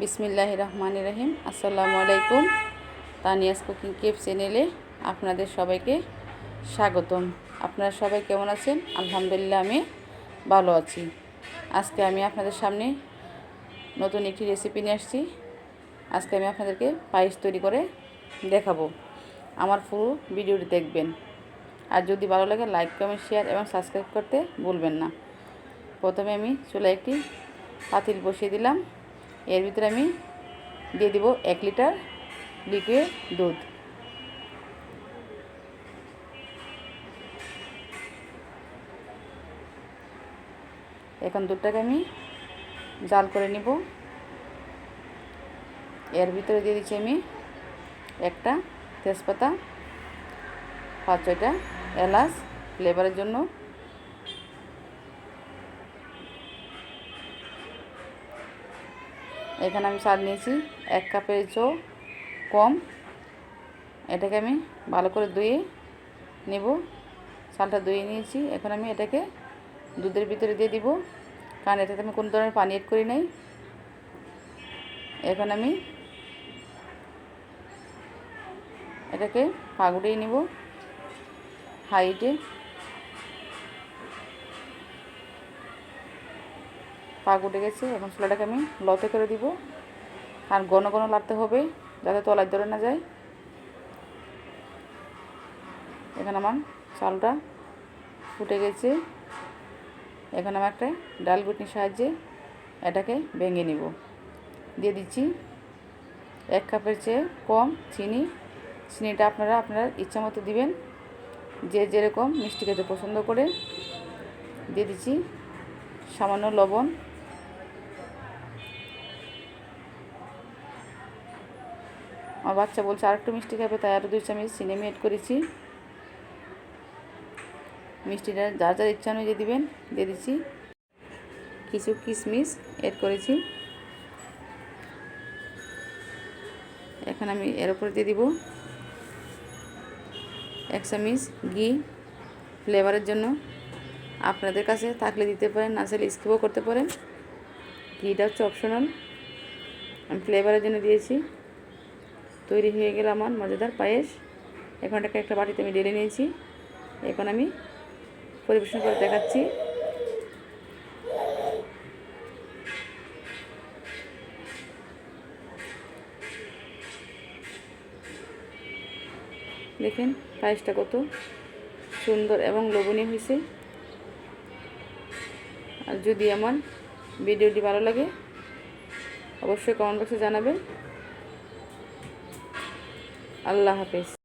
বিসমিল্লাহ রহমান রহিম। আসসালামু আলাইকুম। তানিয়াস কুকিং কেপ চ্যানেলে আপনাদের সবাইকে স্বাগতম। আপনারা সবাই কেমন আছেন? আলহামদুলিল্লাহ, আমি ভালো আছি। আজকে আমি আপনাদের সামনে নতুন একটি রেসিপি নিয়ে আসছি। আজকে আমি আপনাদেরকে পায়েস তৈরি করে দেখাবো। আমার পুরো ভিডিওটি দেখবেন। আর যদি ভালো লাগে লাইক কমেন্ট শেয়ার এবং সাবস্ক্রাইব করতে ভুলবেন না। প্রথমে আমি চুলায় একটি পাতিল বসিয়ে দিলাম। এর ভিতরে আমি দিয়ে দিব এক লিটার লিকুইড দুধ। এখন দুধটাকে আমি জাল করে নিব। এর ভিতরে দিয়ে দিচ্ছি আমি একটা তেজপাতা, পাঁচ ছয়টা এলাচ ফ্লেভারের জন্য এখানে আমি চাল নিয়েছি এক কাপের চো কম। এটাকে আমি ভালো করে ধুয়ে নেব। চালটা ধুয়ে নিয়েছি। এখন আমি এটাকে দুধের ভিতরে দিয়ে দিব। কারণ এটাতে আমি কোনো ধরনের পানি এড করি নাই। এখন আমি এটাকে পাগুড়িয়ে নিব। হাইটে পাক উঠে গেছে, এখন ছোলাটাকে আমি লতে করে দিব। আর ঘন ঘন লাগতে হবে, যাতে তলায় ধরে না যায়। এখানে আমার চালটা ফুটে গেছে। এখন আমি একটা ডাল গুটনির সাহায্যে এটাকে ভেঙে নিব। দিয়ে দিচ্ছি এক কাপের চেয়ে কম চিনি। চিনিটা আপনারা আপনার ইচ্ছা মতো দিবেন, যে যেরকম মিষ্টি খেতে পছন্দ করে। দিয়ে দিচ্ছি সামান্য লবণ। আমার বাচ্চা বলছে আর একটু মিষ্টি খাবে, তাই আরও দুই চামচ চিনি আমি এড করেছি। মিষ্টিটা যার যার ইচ্ছা অনুযায়ী দিবেন, দিয়ে দিচ্ছি। কিছু কিশমিশ এড করেছি। এখন আমি এর উপরে দিয়ে দিব। এক চামচ ঘি ফ্লেভারের জন্য। আপনাদের কাছে থাকলে দিতে পারেন, না চাইলে স্কিপও করতে পারেন। ঘিটা হচ্ছে অপশনাল আমি ফ্লেভারের জন্য দিয়েছি। তৈরি হয়ে গেল আমার মজাদার পায়েস। এখন এটাকে একটা বাটিতে আমি ডেলে নিয়েছি। এখন আমি পরিবেশন করে দেখাচ্ছি। দেখেন পায়েসটা কত সুন্দর এবং লোভনীয় হয়েছে। আর যদি আমার ভিডিওটি ভালো লাগে, অবশ্যই কমেন্ট বক্সে জানাবেন। আল্লাহ হাফেজ।